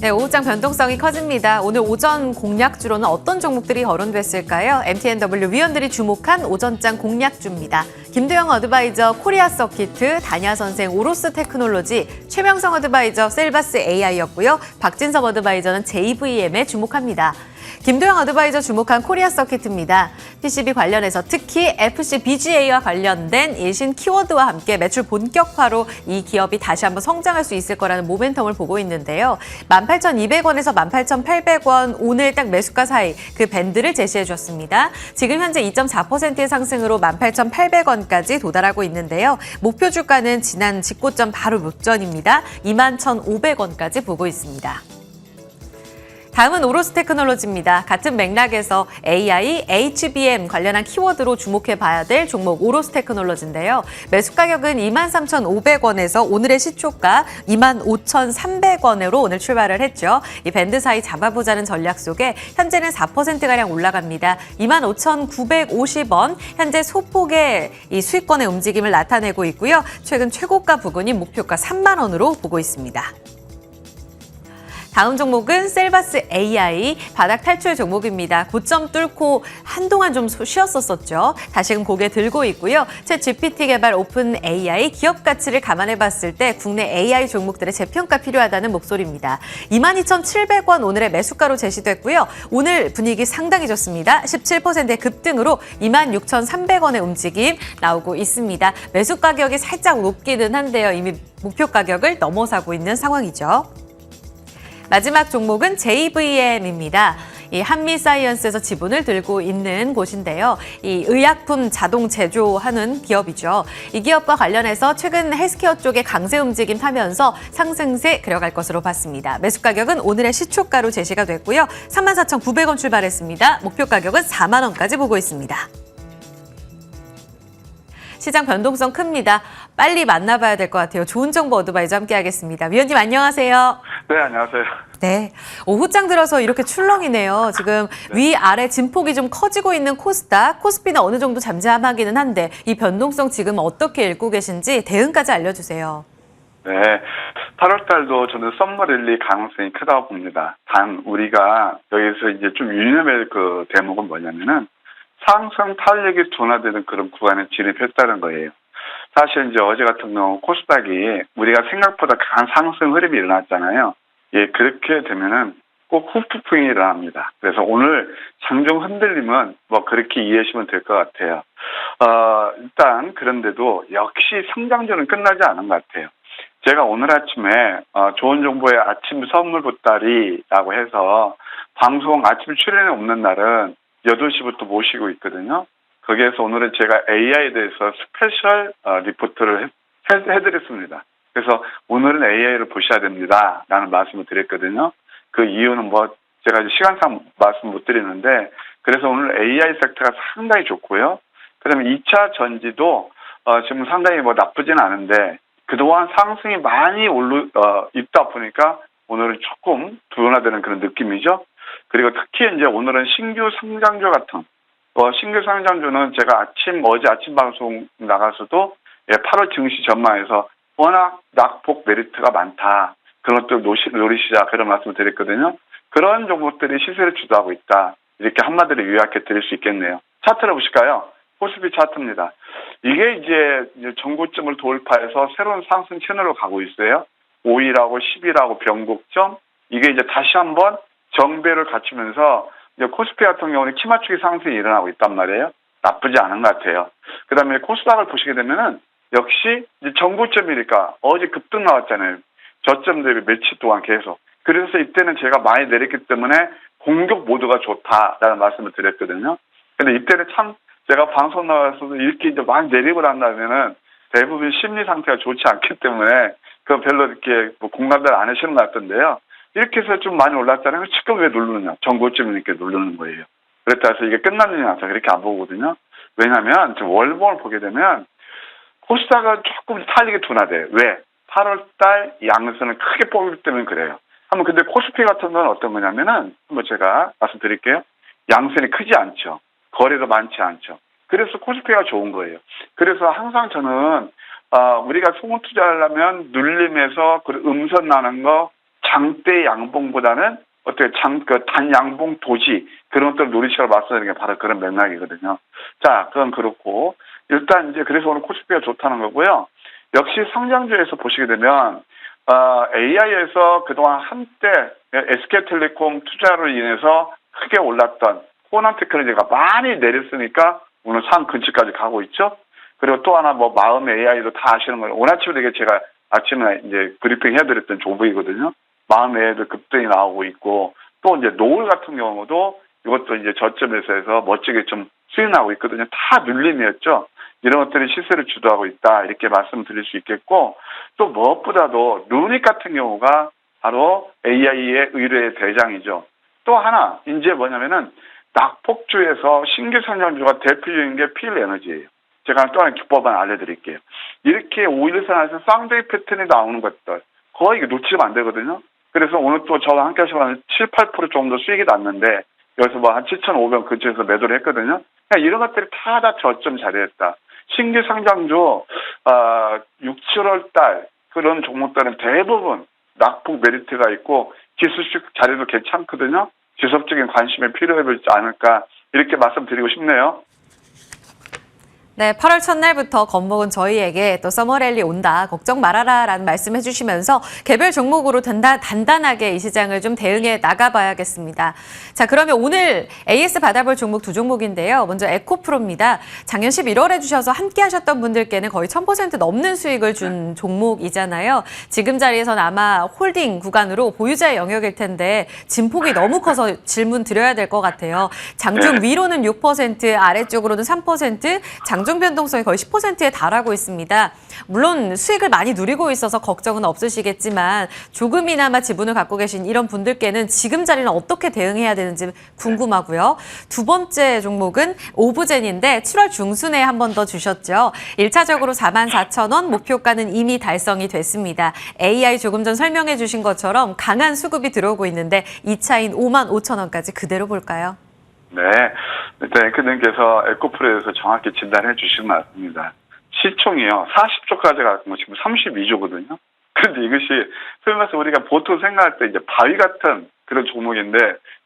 네, 오후장 변동성이 커집니다. 오늘 오전 공략주로는 어떤 종목들이 거론됐을까요? MTNW 위원들이 주목한 오전장 공략주입니다. 김도영 어드바이저 코리아 서키트, 다냐 선생 오로스 테크놀로지, 최명성 어드바이저 셀바스 AI였고요. 박진섭 어드바이저는 JVM에 주목합니다. 김도영 어드바이저 주목한 코리아 서키트입니다. PCB 관련해서 특히 FC BGA와 관련된 일신 키워드와 함께 매출 본격화로 이 기업이 다시 한번 성장할 수 있을 거라는 모멘텀을 보고 있는데요. 18,200원에서 18,800원 오늘 딱 매수가 사이 그 밴드를 제시해 줬습니다. 지금 현재 2.4%의 상승으로 18,800원까지 도달하고 있는데요. 목표 주가는 지난 직고점 바로 목전입니다. 21,500원까지 보고 있습니다. 다음은 오로스 테크놀로지입니다. 같은 맥락에서 AI, HBM 관련한 키워드로 주목해 봐야 될 종목 오로스 테크놀로지인데요. 매수 가격은 23,500원에서 오늘의 시초가 25,300원으로 오늘 출발을 했죠. 이 밴드 사이 잡아보자는 전략 속에 현재는 4%가량 올라갑니다. 25,950원, 현재 소폭의 이 수익권의 움직임을 나타내고 있고요. 최근 최고가 부근인 목표가 3만 원으로 보고 있습니다. 다음 종목은 셀바스 AI 바닥 탈출 종목입니다. 고점 뚫고 한동안 좀 쉬었었었죠. 다시금 고개 들고 있고요. 챗 GPT 개발 오픈 AI 기업 가치를 감안해 봤을 때 국내 AI 종목들의 재평가 필요하다는 목소리입니다. 22,700원 오늘의 매수가로 제시됐고요. 오늘 분위기 상당히 좋습니다. 17%의 급등으로 26,300원의 움직임 나오고 있습니다. 매수 가격이 살짝 높기는 한데요. 이미 목표 가격을 넘어서고 있는 상황이죠. 마지막 종목은 JVM입니다. 이 한미사이언스에서 지분을 들고 있는 곳인데요. 이 의약품 자동 제조하는 기업이죠. 이 기업과 관련해서 최근 헬스케어 쪽에 강세 움직임 타면서 상승세 그려갈 것으로 봤습니다. 매수 가격은 오늘의 시초가로 제시가 됐고요. 34,900원 출발했습니다. 목표 가격은 4만 원까지 보고 있습니다. 시장 변동성 큽니다. 빨리 만나봐야 될 것 같아요. 좋은 정보 어드바이저 함께하겠습니다. 위원님 안녕하세요. 네, 안녕하세요. 네. 오후장 들어서 이렇게 출렁이네요. 지금 위, 아래 진폭이 좀 커지고 있는 코스닥, 코스피는 어느 정도 잠잠하기는 한데 이 변동성 지금 어떻게 읽고 계신지 대응까지 알려주세요. 네. 8월 달도 저는 썸머랠리 가능성이 크다고 봅니다. 단, 우리가 여기서 이제 좀 유념할 그 대목은 뭐냐면은 상승 탄력이 둔화되는 그런 구간에 진입했다는 거예요. 사실 이제 어제 같은 경우 코스닥이 우리가 생각보다 강한 상승 흐름이 일어났잖아요. 예, 그렇게 되면은 꼭 후폭풍이 일어납니다. 그래서 오늘 장중 흔들림은 뭐 그렇게 이해하시면 될 것 같아요. 어, 일단 그런데도 역시 성장주는 끝나지 않은 것 같아요. 제가 오늘 아침에 어, 좋은 정보의 아침 선물 보따리라고 해서 방송 아침 출연이 없는 날은 8시부터 모시고 있거든요. 거기에서 오늘은 제가 AI에 대해서 스페셜 어, 리포트를 해, 해드렸습니다. 그래서 오늘은 AI를 보셔야 됩니다. 라는 말씀을 드렸거든요. 그 이유는 뭐 제가 시간상 말씀 못 드리는데 그래서 오늘 AI 섹터가 상당히 좋고요. 그다음에 2차 전지도 어, 지금 상당히 뭐 나쁘진 않은데 그동안 상승이 많이 올르 어, 있다 보니까 오늘은 조금 둔화되는 그런 느낌이죠. 그리고 특히 이제 오늘은 신규 성장주 같은 어, 신규 성장주는 제가 아침 어제 아침 방송 나가서도 예, 8월 증시 전망에서 워낙 낙폭 메리트가 많다. 그런 것들 노시, 노리시자 그런 말씀을 드렸거든요. 그런 종목들이 시세를 주도하고 있다. 이렇게 한마디로 요약해 드릴 수 있겠네요. 차트를 보실까요? 코스피 차트입니다. 이게 이제 이제 정고점을 돌파해서 새로운 상승 채널로 가고 있어요. 5일하고 10일하고 변곡점 이게 이제 다시 한번 정배를 갖추면서 이제 코스피 같은 경우는 키 맞추기 상승이 일어나고 있단 말이에요. 나쁘지 않은 것 같아요. 그 다음에 코스닥을 보시게 되면은 역시 이제 정고점이니까 어제 급등 나왔잖아요. 저점 대비 며칠 동안 계속. 그래서 이때는 제가 많이 내렸기 때문에 공격 모드가 좋다라는 말씀을 드렸거든요. 근데 이때는 참 제가 방송 나와서도 이렇게 이제 많이 내리고 난다면은 대부분 심리 상태가 좋지 않기 때문에 그 별로 이렇게 뭐 공감들 안 하시는 것 같던데요. 이렇게 해서 좀 많이 올랐잖아요. 지금 왜 누르느냐? 정고점이니까 누르는 거예요. 그렇다 해서 이게 끝났느냐? 저 그렇게 안 보거든요. 왜냐하면 월봉을 보게 되면 코스닥은 조금 탄력이 둔화돼요. 왜? 8월 달 양선을 크게 뽑기 때문에 그래요. 한번 근데 코스피 같은 건 어떤 거냐면은 한번 제가 말씀드릴게요. 양선이 크지 않죠. 거래도 많지 않죠. 그래서 코스피가 좋은 거예요. 그래서 항상 저는 어, 우리가 소금 투자하려면 눌림에서 그 음선 나는 거 장대 양봉보다는 어떻게 장, 그 단양봉 도지 그런 것들을 노리시라고 말씀드리는 게 바로 그런 맥락이거든요. 자, 그건 그렇고 일단 이제 그래서 오늘 코스피가 좋다는 거고요. 역시 성장주에서 보시게 되면 어, AI에서 그동안 한때 SK텔레콤 투자로 인해서 크게 올랐던 호남 테크놀로지가 많이 내렸으니까 오늘 상 근처까지 가고 있죠. 그리고 또 하나 뭐 마음 AI도 다 아시는 거예요. 오늘 아침에 되게 제가 아침에 이제 브리핑 해드렸던 종목이거든요. 마음 AI도 급등이 나오고 있고 또 이제 노을 같은 경우도 이것도 이제 저점에서 해서 멋지게 좀 수익 나고 있거든요. 다 눌림이었죠. 이런 것들이 시세를 주도하고 있다 이렇게 말씀드릴 수 있겠고 또 무엇보다도 루닉 같은 경우가 바로 AI의 의뢰의 대장이죠. 또 하나 이제 뭐냐면은 낙폭주에서 신규 성장주가 대표적인 게 필 에너지예요. 제가 또 하나 기법 하나 알려드릴게요. 이렇게 5일선에서 쌍둥이 패턴이 나오는 것들 거의 놓치면 안 되거든요. 그래서 오늘 또 저와 함께 하시면 7, 8% 정도 수익이 났는데 여기서 뭐 한 7,500 근처에서 매도를 했거든요. 그러니까 이런 것들이 다 다 저점 자리했다. 신규 상장주 아 6, 7월 달 그런 종목들은 대부분 낙폭 메리트가 있고 기술식 자리도 괜찮거든요. 지속적인 관심이 필요해 보이지 않을까 이렇게 말씀드리고 싶네요. 네, 8월 첫날부터 건목은 저희에게 또 서머랠리 온다, 걱정 말아라 라는 말씀 해주시면서 개별 종목으로 단단, 단단하게 이 시장을 좀 대응해 나가봐야겠습니다. 자, 그러면 오늘 AS 받아볼 종목 두 종목인데요. 먼저 에코프로입니다. 작년 11월에 주셔서 함께 하셨던 분들께는 거의 1000% 넘는 수익을 준 종목이잖아요. 지금 자리에서는 아마 홀딩 구간으로 보유자의 영역일 텐데 진폭이 너무 커서 질문 드려야 될 것 같아요. 장중 위로는 6%, 아래쪽으로는 3%, 장중 변동성이 거의 10%에 달하고 있습니다. 물론 수익을 많이 누리고 있어서 걱정은 없으시겠지만 조금이나마 지분을 갖고 계신 이런 분들께는 지금 자리는 어떻게 대응해야 되는지 궁금하고요. 두 번째 종목은 오브젠인데 7월 중순에 한 번 더 주셨죠. 1차적으로 44,000원 목표가는 이미 달성이 됐습니다. AI 조금 전 설명해 주신 것처럼 강한 수급이 들어오고 있는데 2차인 5만 5천 원까지 그대로 볼까요? 네. 일단 앵커님께서 에코프로에서 정확히 진단해 주신 것 같습니다. 시총이요. 40조까지 가는 거 지금 32조거든요. 그런데 이것이 소위 말해서 우리가 보통 생각할 때 이제 바위 같은 그런 종목인데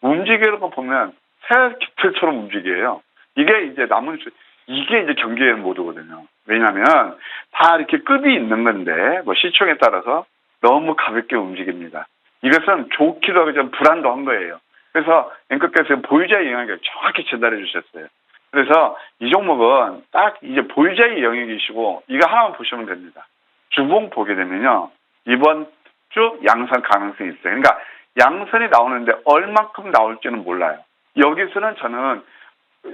움직이는 거 보면 새 깃털처럼 움직여요. 이게 이제 남은 수, 이게 이제 경기의 모드거든요. 왜냐하면 다 이렇게 급이 있는 건데 뭐 시총에 따라서 너무 가볍게 움직입니다. 이것은 좋기도 하고 좀 불안도 한 거예요. 그래서 앵커께서 보유자의 영역을 정확히 전달해 주셨어요. 그래서 이 종목은 딱 이제 보유자의 영역이시고 이거 하나만 보시면 됩니다. 주봉 보게 되면요. 이번 주 양선 가능성이 있어요. 그러니까 양선이 나오는데 얼만큼 나올지는 몰라요. 여기서는 저는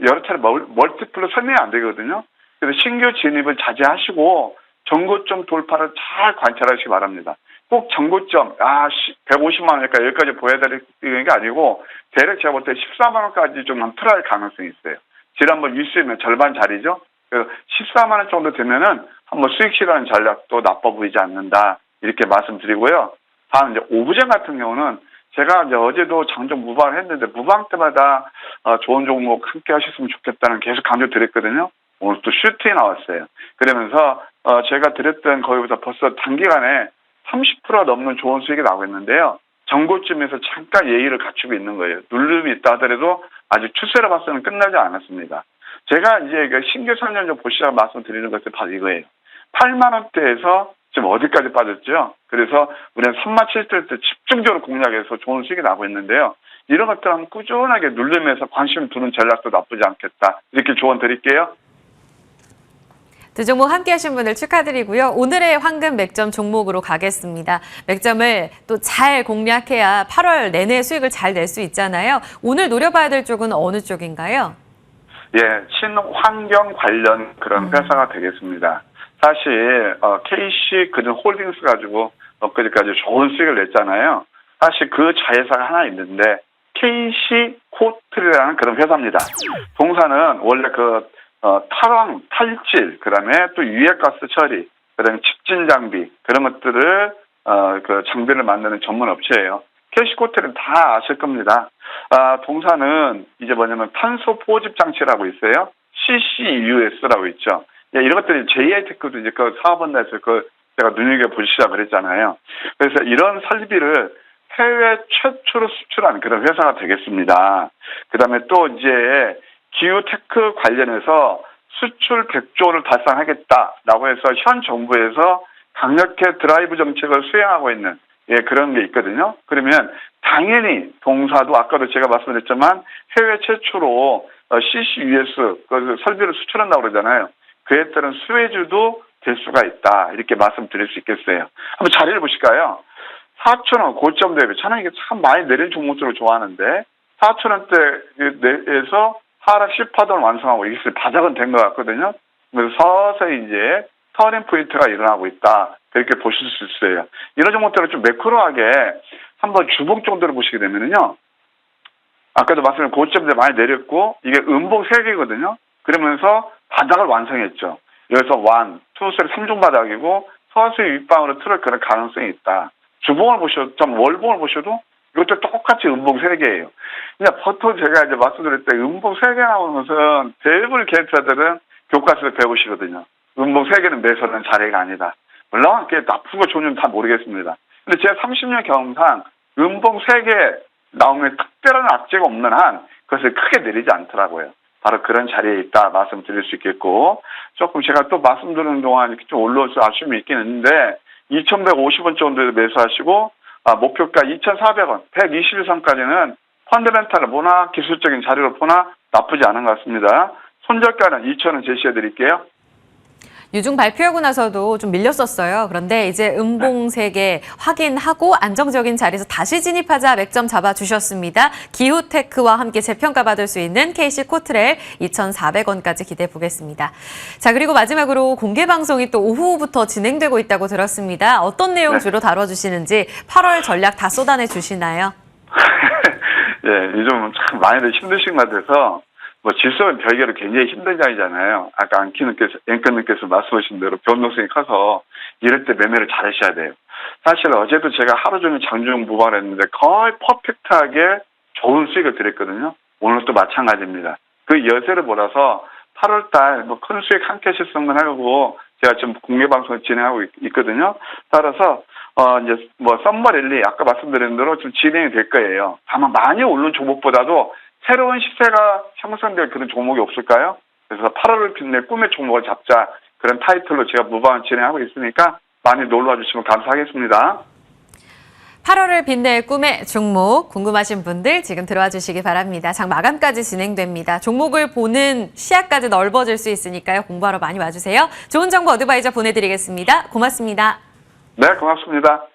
여러 차례 멀- 멀티플로 설명이 안 되거든요. 그래서 신규 진입을 자제하시고 정고점 돌파를 잘 관찰하시기 바랍니다. 꼭 정고점, 아, 150만 원이니까 여기까지 보여야 되는 게 아니고, 대략 제가 볼 때 14만 원까지 좀 틀어할 가능성이 있어요. 지난번 뉴스에는 절반 자리죠? 그래서 14만 원 정도 되면은 한번 수익 실현 전략도 나빠 보이지 않는다. 이렇게 말씀드리고요. 다음 이제 오브젠 같은 경우는 제가 이제 어제도 장정 무방을 했는데 무방 때마다 어, 좋은 종목 함께 하셨으면 좋겠다는 계속 강조 드렸거든요. 오늘 또 슈팅이 나왔어요. 그러면서 어, 제가 드렸던 거기보다 벌써 단기간에 30% 넘는 좋은 수익이 나오고 있는데요. 정고점에서 잠깐 예의를 갖추고 있는 거예요. 누름이 있다 하더라도 아직 추세로 봐서는 끝나지 않았습니다. 제가 이제 그 신규 상년주 보시라고 말씀드리는 것이 바로 이거예요. 8만 원대에서 지금 어디까지 빠졌죠? 그래서 우리는 3만 7대 때 집중적으로 공략해서 좋은 수익이 나고 있는데요. 이런 것들 한번 꾸준하게 누르면서 관심 두는 전략도 나쁘지 않겠다. 이렇게 조언 드릴게요. 두 종목 함께 하신 분들 축하드리고요. 오늘의 황금 맥점 종목으로 가겠습니다. 맥점을 또 잘 공략해야 8월 내내 수익을 잘 낼 수 있잖아요. 오늘 노려봐야 될 쪽은 어느 쪽인가요? 예, 친환경 관련 그런 회사가 되겠습니다. 사실 어, KC 그전 홀딩스 가지고 엊그제까지 좋은 수익을 냈잖아요. 사실 그 자회사가 하나 있는데 KC 코트라는 그런 회사입니다. 동사는 원래 그 어, 탈황, 탈질, 그 다음에 또 유해가스 처리, 그 다음에 집진 장비 그런 것들을 어, 그 장비를 만드는 전문 업체예요. 캐시코트는 다 아실 겁니다. 아, 동사는 이제 뭐냐면 탄소 포집 장치라고 있어요. CCUS라고 있죠. 예, 이런 것들이 JI 테크도 이제 그 사업원에서 그 제가 눈여겨 보시라 그랬잖아요. 그래서 이런 설비를 해외 최초로 수출한 그런 회사가 되겠습니다. 그 다음에 또 이제 기후테크 관련해서 수출 100조 원을 달성하겠다라고 해서 현 정부에서 강력하게 드라이브 정책을 수행하고 있는 예, 그런 게 있거든요. 그러면 당연히 동사도 아까도 제가 말씀드렸지만 해외 최초로 어, CCUS 그 설비를 수출한다고 그러잖아요. 그에 따른 수혜주도 될 수가 있다. 이렇게 말씀드릴 수 있겠어요. 한번 자리를 보실까요? 4천원 고점 대비 저는 이게 참 많이 내린 종목들을 좋아하는데 4천원대에서 하락 10파동을 완성하고 이게 바닥은 된 것 같거든요. 그래서 서서히 이제 터닝 포인트가 일어나고 있다. 그렇게 보실 수 있어요. 이런 종목들은 좀 매크로하게 한번 주봉 정도로 보시게 되면은요. 아까도 말씀드린 고점 대 많이 내렸고 이게 음봉 3개거든요. 그러면서 바닥을 완성했죠. 여기서 완, 투, 쓰리, 3종 바닥이고 서서히 윗방으로 틀을 그런 가능성이 있다. 주봉을 보셔도, 좀 월봉을 보셔도 이것도 똑같이 음봉 3개예요. 그냥 보통 제가 이제 말씀드릴 때 음봉 3개 나오는 것은 대부분 개인차들은 교과서를 배우시거든요. 음봉 3개는 매수하는 자리가 아니다. 물론 그게 나쁜 거 좋은 다 모르겠습니다. 근데 제가 30년 경험상 음봉 3개 나오면 특별한 악재가 없는 한 그것을 크게 내리지 않더라고요. 바로 그런 자리에 있다 말씀드릴 수 있겠고 조금 제가 또 말씀드리는 동안 이렇게 좀 올라올 수 아쉬움이 있긴 있는데 2,150원 정도에 매수하시고 아, 목표가 2,400원, 121선까지는 펀드멘탈 문화 기술적인 자리로 보나 나쁘지 않은 것 같습니다. 손절가는 2,000원 제시해 드릴게요. 유중 발표하고 나서도 좀 밀렸었어요. 그런데 이제 음봉 세계 확인하고 안정적인 자리에서 다시 진입하자 맥점 잡아주셨습니다. 기후테크와 함께 재평가 받을 수 있는 KC 코트렐 2,400원까지 기대해 보겠습니다. 자, 그리고 마지막으로 공개 방송이 또 오후부터 진행되고 있다고 들었습니다. 어떤 내용 네. 주로 다뤄주시는지 8월 전략 다 쏟아내 주시나요? 예, 요즘 참 많이들 힘드신 것 같아서 뭐 질서는 별개로 굉장히 힘든 장이잖아요. 아까 안키님께서 앵커님께서 말씀하신 대로 변동성이 커서 이럴 때 매매를 잘 하셔야 돼요. 사실 어제도 제가 하루 종일 장중 무방을 했는데 거의 퍼펙트하게 좋은 수익을 드렸거든요. 오늘도 마찬가지입니다. 그 여세를 몰아서 8월달 뭐 큰 수익 한 캐시 성근 하고 제가 지금 공개 방송을 진행하고 있- 있거든요. 따라서 어 이제 뭐 썸머 랠리 아까 말씀드린 대로 좀 진행이 될 거예요. 다만 많이 오른 종목보다도 새로운 시세가 형성될 그런 종목이 없을까요? 그래서 8월을 빛낼 꿈의 종목을 잡자 그런 타이틀로 제가 무방을 진행하고 있으니까 많이 놀러와 주시면 감사하겠습니다. 8월을 빛낼 꿈의 종목 궁금하신 분들 지금 들어와 주시기 바랍니다. 장 마감까지 진행됩니다. 종목을 보는 시야까지 넓어질 수 있으니까요. 공부하러 많이 와주세요. 좋은 정보 어드바이저 보내드리겠습니다. 고맙습니다. 네, 고맙습니다.